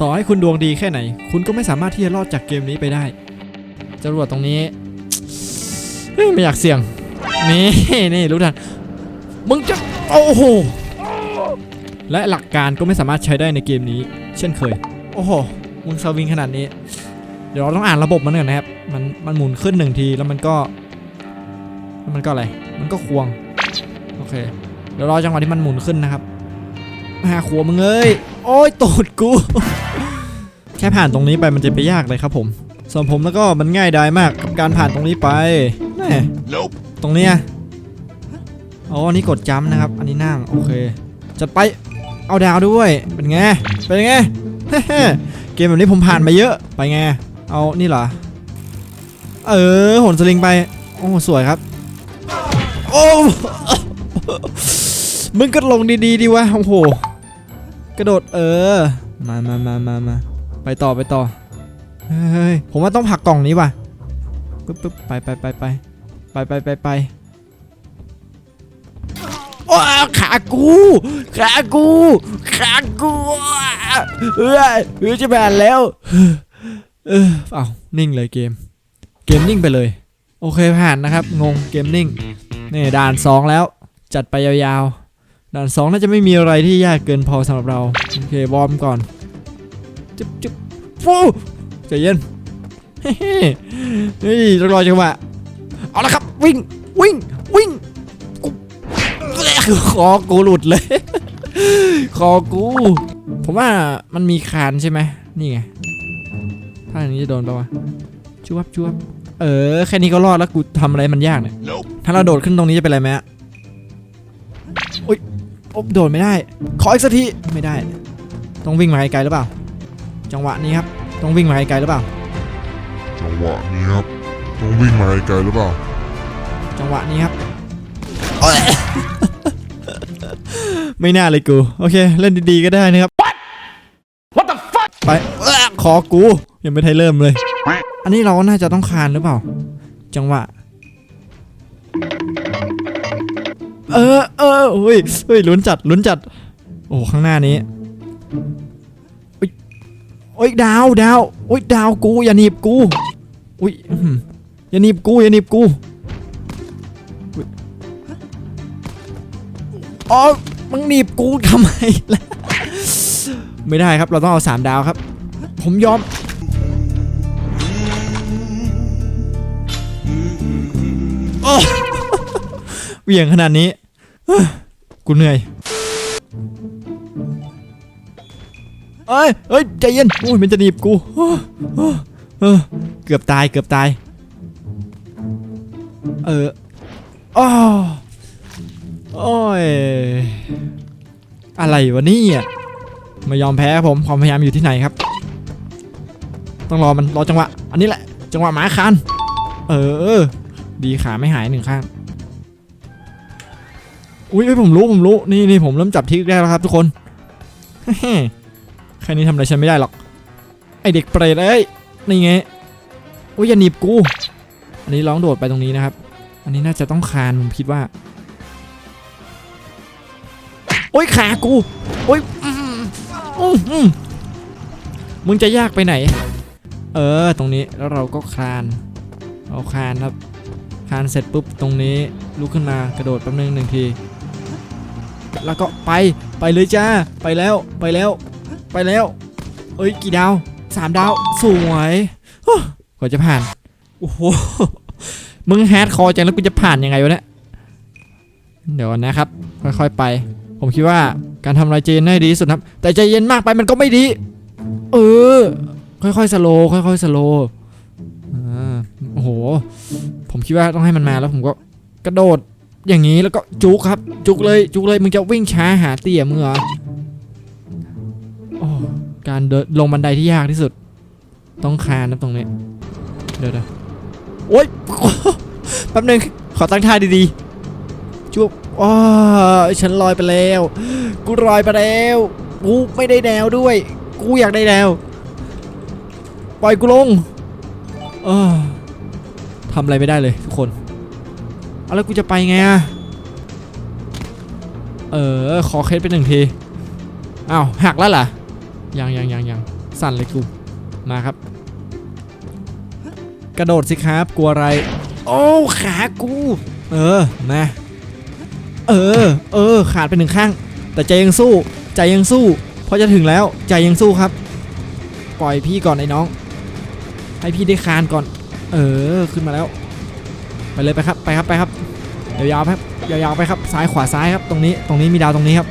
ต่อให้คุณดวงดีแค่ไหน คุณก็ไม่สามารถที่จะรอดจากเกมนี้ไปได้จรวดตรงนี้เฮ้ยไม่อยากเสี่ยง นี่นี่รู้ทันมึงจะโอ้โหและหลักการก็ไม่สามารถใช้ได้ในเกมนี้ เช่นเคย โอ้โหมึงสวิงขนาดนี้ เดี๋ยวเราต้องอ่านระบบมันก่อนนะครับ มันมันหมุนขึ้นหนึ่งทีแล้วมันก็แล้วมันก็อะไร มันก็ควง โอเค เดี๋ยวรอจังหวะที่มันหมุนขึ้นนะครับหาขัวมึงเอ้ย โอ้ยตูดกู แค่ผ่านตรงนี้ไปมันจะไปยากเลยครับผมส่วนผมแล้วก็มันง่ายดายมากกับการผ่านตรงนี้ไปแม่ตรงเนี้ยอ๋ออันนี้กดจัมป์นะครับ อันนี้นั่งโอเค จัดไป เอาดาวด้วย เป็นไง เป็นไง เกมแบบนี้ผมผ่านมาเยอะ ไปไง เอา นี่เหรอ เออโหนสลิงไป โอ้ สวยครับ โอ้ มึงก็ลงดีๆดีวะ โอ้โห กระโดดเออ มามามามามาไปต่อไปต่อ เฮ้ย ผมว่าต้องผลักกล่องนี้ว่ะ ปึ๊บปึ๊บไปไปไปไปไปไปไปไปโอ้ขากู ขากู ขากูเอ้ยเฮ้ยจะแบนแล้ว เออเอานิ่งเลยเกม เกมนิ่งไปเลย โอเคผ่านนะครับ งง เกมนิ่ง นี่ด่าน 2 แล้ว จัดไปยาวๆ ด่าน2น่าจะไม่มีอะไรที่ยากเกินพอสำหรับเรา โอเควอร์มก่อน จุ๊บจุ๊บฟูใจเย็น เฮ้ยต้องรอจังหวะเอาละครับ วิ่ง วิ่ง วิ่งกูคอกูหลุดเลย คอกู ผมว่ามันมีคานใช่ไหม นี่ไง ถ้าอย่างนี้จะโดนปะวะจวบจวบเออ แค่นี้ก็รอดแล้วกูทำอะไรมันยากเนี่ย ถ้าเราโดดขึ้นตรงนี้จะเป็นอะไรไหมอะ อบโดดไม่ได้ ขออีกสักทีไม่ได้ ต้องวิ่งมาไกลๆหรือเปล่า จังหวะนี้ครับต้องวิ่งมาไกลๆหรือเปล่า จังหวะนี้ครับต้องวิ่งมาไกลๆหรือเปล่า จังหวะนี้ครับโอ๊ยไม่น่าเลยกูโอเคเล่นดีๆก็ได้นะครับ What the fuck ไปเอ้อขอกูยังไม่ทันเริ่มเลย อันนี้เราก็น่าจะต้องคานหรือเปล่า จังหวะ เออเออเฮ้ยเฮ้ยลุ้นจัดลุ้นจัด โอ้ข้างหน้านี้โอ้ยโอ้ยดาวดาวโอ้ยดาวกูอย่าหนีบกูอุ้ยอย่าหนีบกูอย่าหนีบกูอ๋อมึงหนีบกูทำไมล่ะไม่ได้ครับเราต้องเอาสามดาวครับ ผมยอมโอ้เหวี่ยงขนาดนี้ กูเหนื่อยเอ้ยเอ้ยใจเย็นอุ้ยมันจะหนีบกูเออเกือบตายเกือบตาย เอออ้อโอ้ยอะไรวะนี่ยไม่ยอมแพ้ผมความพยายามอยู่ที่ไหนครับ ต้องรอมันรอจังหวะ อันนี้แหละ จังหวะหมาคานเออ ดีขาไม่หายหนึ่งข้าง อุ้ยผมรู้ผมรู้นี่นี่ผมเริ่มจับทิกได้แล้วครับทุกคนแค่นี้ทำอะไรฉันไม่ได้หรอก ไอเด็กเปรตเอ้ยนี่ไงอุ้ยอย่าหนีบกู อันนี้ร้องโดดไปตรงนี้นะครับ อันนี้น่าจะต้องคานผมคิดว่าโอ้ยขากูโอ้ยอื้อหืออื้อหือมึงจะยากไปไหน เออตรงนี้แล้วเราก็คลานเอาคลานครับคลานเสร็จปุ๊บตรงนี้ลุกขึ้นมากระโดดแป๊บนึงหนึ่งที แล้วก็ไปไปเลยจ้า ไปแล้วไปแล้วไปแล้ว เอ้ยกี่ดาวสามดาวสวยกว่าจะผ่านโอ้โหมึงแฮดคอร์จังแล้วกูจะผ่านยังไงวะเนี่ยเดี๋ยวนะครับ ค่อยๆไป ผมคิดว่าการทำอะไรใจนให้ดีสุดครับ แต่ใจเย็นมากไปมันก็ไม่ดี เออ ค่อยๆสโลค่อยๆสโลอ่าโอ้โห ผมคิดว่าต้องให้มันมาแล้วผมก็กระโดด อย่างนี้แล้วก็จุกครับ จุกเลยจุกเลยมึงจะวิ่งช้าหาเตี่ยมึงเหรอโอ้การเดินลงบันไดที่ยากที่สุด ต้องคานนะตรงนี้เดี๋ยวเดี๋ยวโอ๊ยแป๊บนึงขอตั้งท่าดีๆจุบว้าฉันลอยไปแล้ว กูลอยไปแล้วกูไม่ได้แนวด้วย กูอยากได้แนวปล่อยกูลงเออทำอะไรไม่ได้เลยทุกคน เอาแล้วกูจะไปไงอะเออขอเคสไปหนึ่งทีอ้าวหักแล้วเหรอยังยังยังยังสั่นเลยกูมาครับ กระโดดสิครับกลัวอะไร โอ้ขากู เออมาเออ เออ ขาดไปหนึ่งข้าง แต่ใจยังสู้ ใจยังสู้ เพราะจะถึงแล้ว ใจยังสู้ครับ ปล่อยพี่ก่อนไอ้น้อง ให้พี่ได้คานก่อน เออ ขึ้นมาแล้ว ไปเลยไปครับ ไปครับ ไปครับ ยาวๆครับยาวๆไปครับซ้ายขวาซ้ายครับตรงนี้ตรงนี้มีดาวตรงนี้ครับ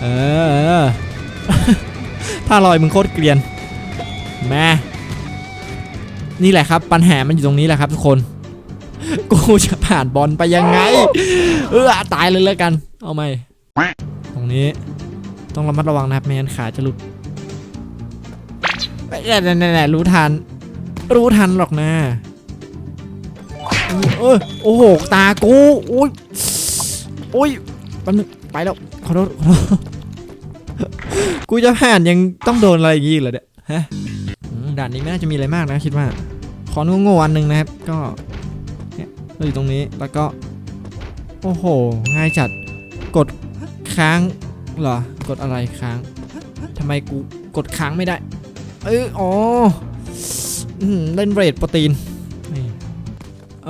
เออถ้าลอยมึงโคตรเกลียนแม่นี่แหละครับปัญหามันอยู่ตรงนี้แหละครับทุกคน กูจะผ่านบอลไปยังไง เออตายเลยแล้วกัน เอาไหมตรงนี้ ต้องระมัดระวังนะครับไม่งั้นขาจะหลุดแน่ๆรู้ทัน รู้ทันหรอกนะ เออโอ้โห ตากูโอ้ยโอ้ยแป๊บนึงไปแล้วขอโทษขอโทษกูจะผ่านยังต้องโดนอะไรอย่างงี้อีกเหรอเนี่ยฮะด่านนี้ไม่น่าจะมีอะไรมากนะคิดว่า ขอโง่ๆอันหนึ่งนะครับ ก็เนี่ยเราอยู่ตรงนี้แล้วก็ โอ้โห ง่ายจัดกดค้างเหรอกดอะไรค้างทำไมกูกดค้างไม่ได้ เอออ๋ออืมเล่นเบรดโปรตีน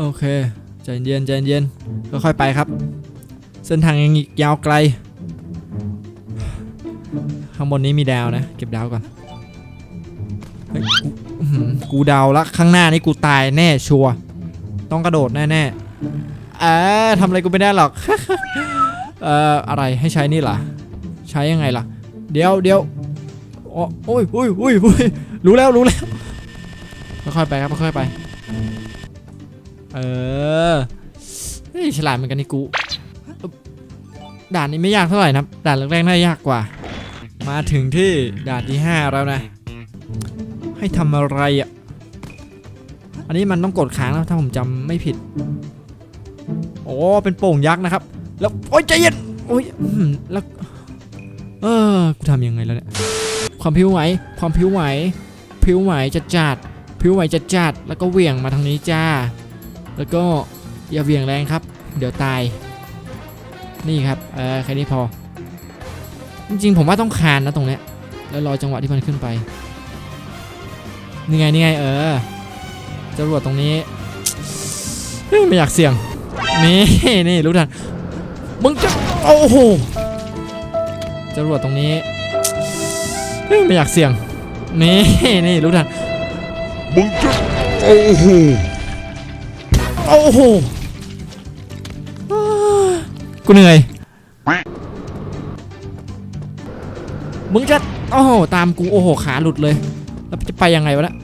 โอเคใจเย็นใจเย็นค่อยๆไปครับ เส้นทางยังอีกยาวไกล ข้างบนนี้มีดาวนะ เก็บดาวก่อนกูดาวละข้างหน้านี่กูตายแน่ชัวร์ต้องกระโดดแน่ๆเออทำอะไรกูไม่ได้หรอกเอ่ออะไรให้ใช้นี่ล่ะ ใช้ยังไงล่ะ เดี๋ยวเดี๋ยวอ๋อโอ้ยโอ้ยโอ้ยโอ้ยรู้แล้วรู้แล้วค่อยๆไปครับค่อยๆไป เออเฮ้ยฉลาดเหมือนกันนี่กูด่านนี้ไม่ยากเท่าไหร่นะด่านแรกๆน่าจะยากกว่า มาถึงที่ด่านที่ 5 แล้วนะ ให้ทำอะไรอะ อันนี้มันต้องกดค้างแล้วถ้าผมจำไม่ผิด โอ้เป็นโป่งยักษ์นะครับ แล้วโอ้ยใจเย็นโอ้ยแล้วเออกูทำยังไงแล้วเนี่ยความผิวไหวความผิวไหวผิวไหวจัดจัดผิวไหวจัดจัดแล้วก็เหวี่ยงมาทางนี้จ้า แล้วก็อย่าเวี่ยงแรงครับ เดี๋ยวตาย นี่ครับเออแค่นี้พอ จริงๆ ผมว่าต้องคานนะตรงเนี้ยแล้วรอจังหวะที่มันขึ้นไปนี่ไงนี่ไงเออจรวดตรงนี้ไม่อยากเสี่ยง นี่นี่รู้ทันมึงจะโอ้โหจรวดตรงนี้ไม่อยากเสี่ยง นี่นี่รู้ทันมึงจะโอ้โห โอ้โหกูเหนื่อย มึงจะ โอ้โห ตามกู โอ้โห ขาหลุดเลย แล้วจะไปยังไงวะเนะ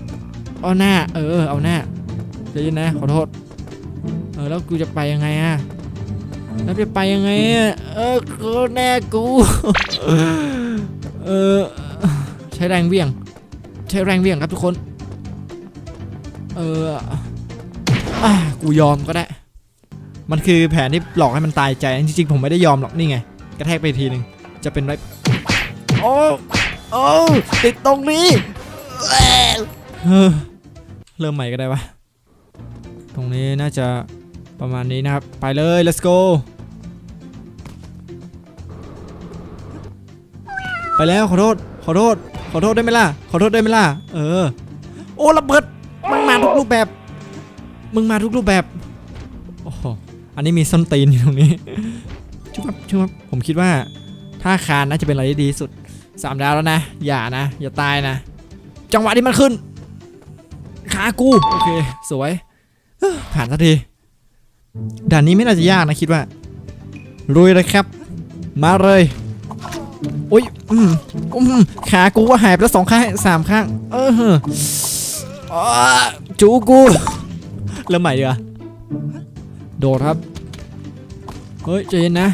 เอาหน้า เออ เอาหน้าเดี๋ยวนะ ขอโทษ เออ แล้วกูจะไปยังไงอะแล้วจะไปยังไงอะเออกูแน่กู เออ ใช้แรงเบี่ยง ใช้แรงเบี่ยงครับทุกคน เออ อะกูยอมก็ได้ มันคือแผนที่หลอกให้มันตายใจจริงๆผมไม่ได้ยอมหรอกนี่ไง กระแทกไปทีหนึ่งจะเป็นไรโอ้โอ้ติดตรงนี้เออเริ่มใหม่ก็ได้ปะตรงนี้น่าจะประมาณนี้นะครับ ไปเลย let's go ไปแล้วขอโทษ ขอโทษ ขอโทษได้ไหมล่ะ ขอโทษได้ไหมล่ะ เออ โอ้ระเบิดมึงมาทุกรูปแบบ มึงมาทุกรูปแบบ โอ้โห อันนี้มีส้นตีนอยู่ตรงนี้ ชุบครับชุบครับผมคิดว่า ถ้าคานน่าจะเป็นอะไรที่ดีสุดสามดาวแล้วนะ อย่านะ อย่าตายนะ จังหวะที่มันขึ้น ขากู โอเค สวย ผ่านสักที ด่านนี้ไม่น่าจะยากนะคิดว่าลุยเลยครับ มาเลยอุ้ยอืมอืมขากูว่าหายไปแล้วสองข้างสามข้าง เออฮ้ออ้าจูกู เริ่มใหม่ดีกว่าโดดครับ เฮ้ยใจเย็นนะ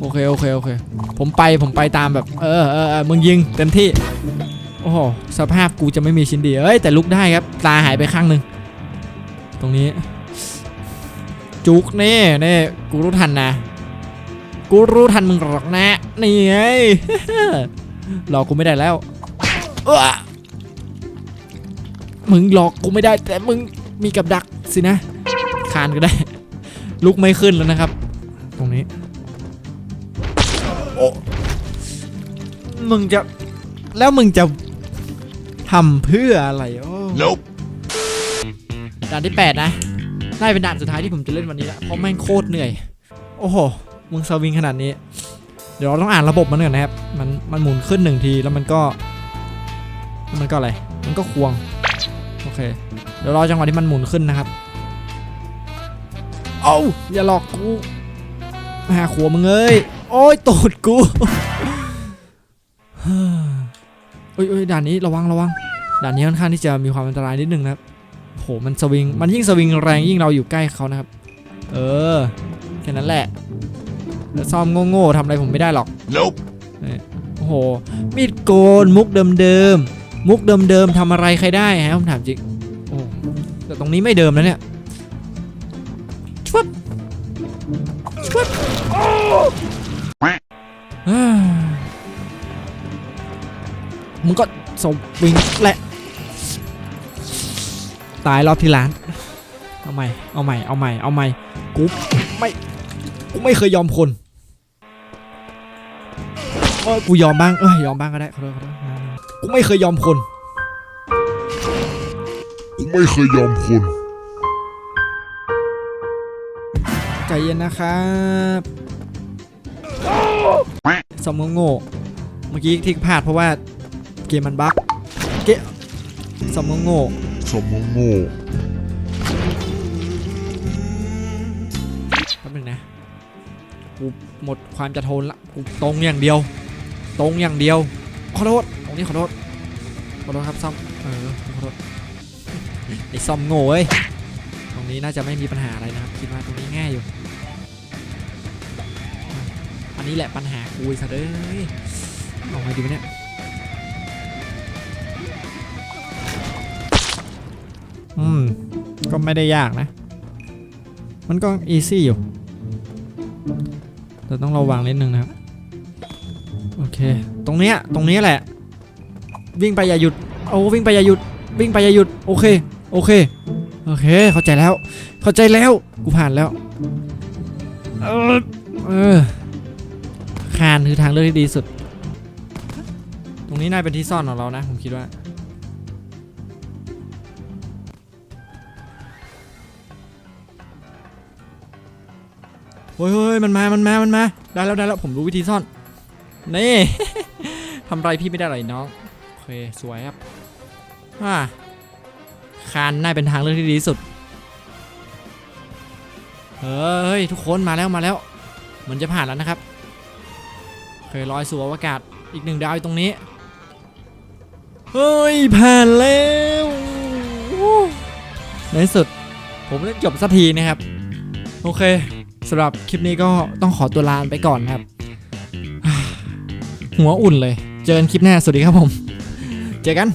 โอเคโอเคโอเค ผมไปผมไปตามแบบ เออเออเออมึงยิงเต็มที่ โอ้โหสภาพกูจะไม่มีชิ้นดีเอ้ยแต่ลุกได้ครับ ตาหายไปข้างหนึ่ง ตรงนี้ จุกเน่เน่กูรู้ทันนะ กูรู้ทันมึงหรอกนะ นี่ไงหลอกกูไม่ได้แล้วเอ้อมึงหลอกกูไม่ได้แต่มึง มีกับดักสินะ คานก็ได้ ลุกไม่ขึ้นแล้วนะครับ ตรงนี้ โอ้ มึงจะ แล้วมึงจะทำเพื่ออะไรโอ้ Nope ด่านที่ 8 นะน่าจะเป็นด่านสุดท้ายที่ผมจะเล่นวันนี้ละเพราะแม่งโคตรเหนื่อย โอ้โห มึงสวิงขนาดนี้ เดี๋ยวเราต้องอ่านระบบมันก่อนนะครับ มันมันหมุนขึ้นหนึ่งทีแล้วมันก็ มันก็อะไร มันก็ควงโอ เคเดี๋ยวรอจังหวะที่มันหมุนขึ้นนะครับเอ้าอย่าหลอกกูหาขัวมึงเอ้ยโอ้ยตูดกูเฮ้ยเอ้ยด่านนี้ระวังระวังด่านนี้ค่อนข้างที่จะมีความอันตรายนิดนึงนะครับโหมันสวิงมันยิ่งสวิงแรงยิ่งเราอยู่ใกล้เขานะครับ เออแค่นั้นแหละแล้วซ่อมโง่ๆทำอะไรผมไม่ได้หรอก Nope โอ้โหมีดโกนมุกเดิมๆมุกเดิมๆทำอะไรใครได้ฮะผมถามจริงโอ้แตรงนี้ไม่เดิมนะเนี่ยชวบชวบโอ้อ่ามึงก็สวิงแหละ ตายรอบที่ร้าน เอาใหม่ เอาใหม่ เอาใหม่ เอาใหม่ กูไม่ กูไม่เคยยอมคนเออกูยอมบ้าง เอ้ย ยอมบ้างก็ได้ขอโทษขอโทษกูไม่เคยยอมคน ไม่เคยยอมคนใจเย็นนะครับสมองโง่เมื่อกี้ที่พลาดเพราะว่าเกมมันบั๊กเกมสมองโง่สมองโง่แป๊บนึงนะกูหมดความจะทนละกูตรงอย่างเดียว ตรงอย่างเดียวขอโทษตรงนี้ขอโทษขอโทษครับซ่อมเออขอโทษ ไอ้ซอมโง่เว้ยตรงนี้น่าจะไม่มีปัญหาอะไรนะครับ คิดว่าตรงนี้ง่ายอยู่ อันนี้แหละปัญหากูไอ้สัตว์เอ้ยเอาไงดีวะเนี่ยอืม ก็ไม่ได้ยากนะ มันก็อีซี่อยู่แต่ต้องระวังนิดนึงนะครับ โอเค ตรงเนี้ย ตรงนี้แหละ วิ่งไปอย่าหยุด โอ้วิ่งไปอย่าหยุด วิ่งไปอย่าหยุด โอเค โอเค โอเค เข้าใจแล้ว เข้าใจแล้ว กูผ่านแล้ว เออเออคานคือทางเลือกที่ดีสุด ตรงนี้น่าเป็นที่ซ่อนของเรานะ ผมคิดว่าเฮ้ยเฮ้ยมันมา มันมา มันมา ได้แล้วได้แล้ว ผมรู้วิธีซ่อน นี่ ทำไรพี่ไม่ได้หรอกไอ้น้อง โอเค สวยครับ อ่า คานน่าเป็นทางเลือกที่ดีที่สุดเฮ้ยทุกคนมาแล้วมาแล้วเหมือนจะผ่านแล้วนะครับ เคยลอยสู่อวกาศอีกหนึ่งดาวอยู่ตรงนี้ เฮ้ยผ่านแล้วในที่สุด ผมได้จบสักทีนะครับ โอเคสำหรับคลิปนี้ก็ต้องขอตัวลาไปก่อนครับ หัวอุ่นเลย เจอกันคลิปหน้าสวัสดีครับผม เจอกัน